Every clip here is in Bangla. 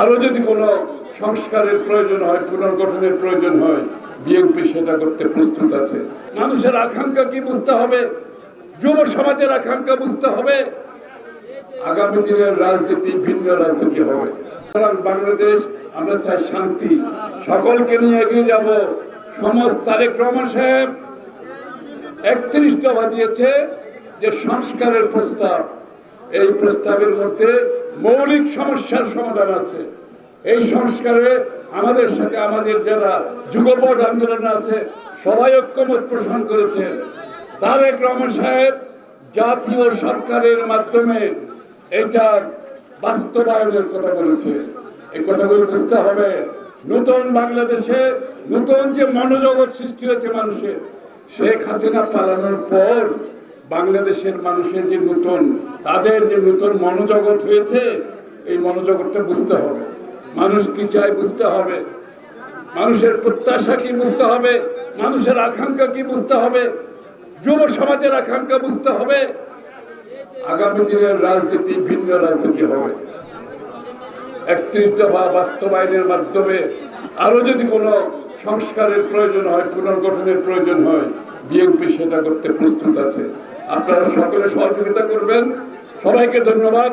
আরও যদি কোনো সংস্কারের প্রয়োজন হয়, পুনর্গঠনের প্রয়োজন হয় বিএনপি সেটা করতে প্রস্তুত আছে। মানুষের আকাঙ্ক্ষা কি বুঝতে হবে? যুব সমাজের আকাঙ্ক্ষা বুঝতে হবে? আগামী দিনের রাজনীতি ভিন্ন রাজনীতি হবে। বাংলাদেশ, আমরা চাই শান্তি। সকলকে নিয়ে এগিয়ে যাব। সমস্ত তারেক রহমান সাহেব একত্রিশ দফা দিয়েছে যে সংস্কারের প্রস্তাব এই প্রস্তাবের মধ্যে মৌলিক সমস্যার সমাধান আছে। এই সংস্কারে আমাদের সাথে আমাদের যারা যুগপথ আন্দোলন আছে, সবাই ঐক্যমত পোষণ করেছে। তারেক রহমান সাহেব জাতীয় সরকারের মাধ্যমে এইটার বাস্তবায়নের কথা বলেছে। এই কথাগুলো বুঝতে হবে। নতুন বাংলাদেশে নতুন যে মনোজগৎ সৃষ্টি হয়েছে মানুষের, শেখ হাসিনা পালানোর পর বাংলাদেশের মানুষের যে নতুন, তাদের যে নতুন মনোজগৎ হয়েছে, এই মনোজগৎটা বুঝতে হবে। মানুষ কি চায় বুঝতে হবে। মানুষের প্রত্যাশা কি বুঝতে হবে। মানুষের আকাঙ্ক্ষা কি বুঝতে হবে। যুব সমাজের আকাঙ্ক্ষা বুঝতে হবে। আগামী দিনের রাজনীতি ভিন্ন রাজনীতি হবে। একত্রিশ দফা বাস্তবায়নের মাধ্যমে আরও যদি কোনো সংস্কারের প্রয়োজন হয়, পুনর্গঠনের প্রয়োজন হয় বিএনপি সেটা করতে প্রস্তুত আছে। আপনারা সকলে সহযোগিতা করবেন। সবাইকে ধন্যবাদ।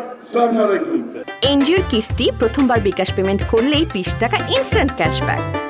এনজিওর কিস্তি প্রথমবার বিকাশ পেমেন্ট করলেই বিশ টাকা ইনস্ট্যান্ট ক্যাশব্যাক।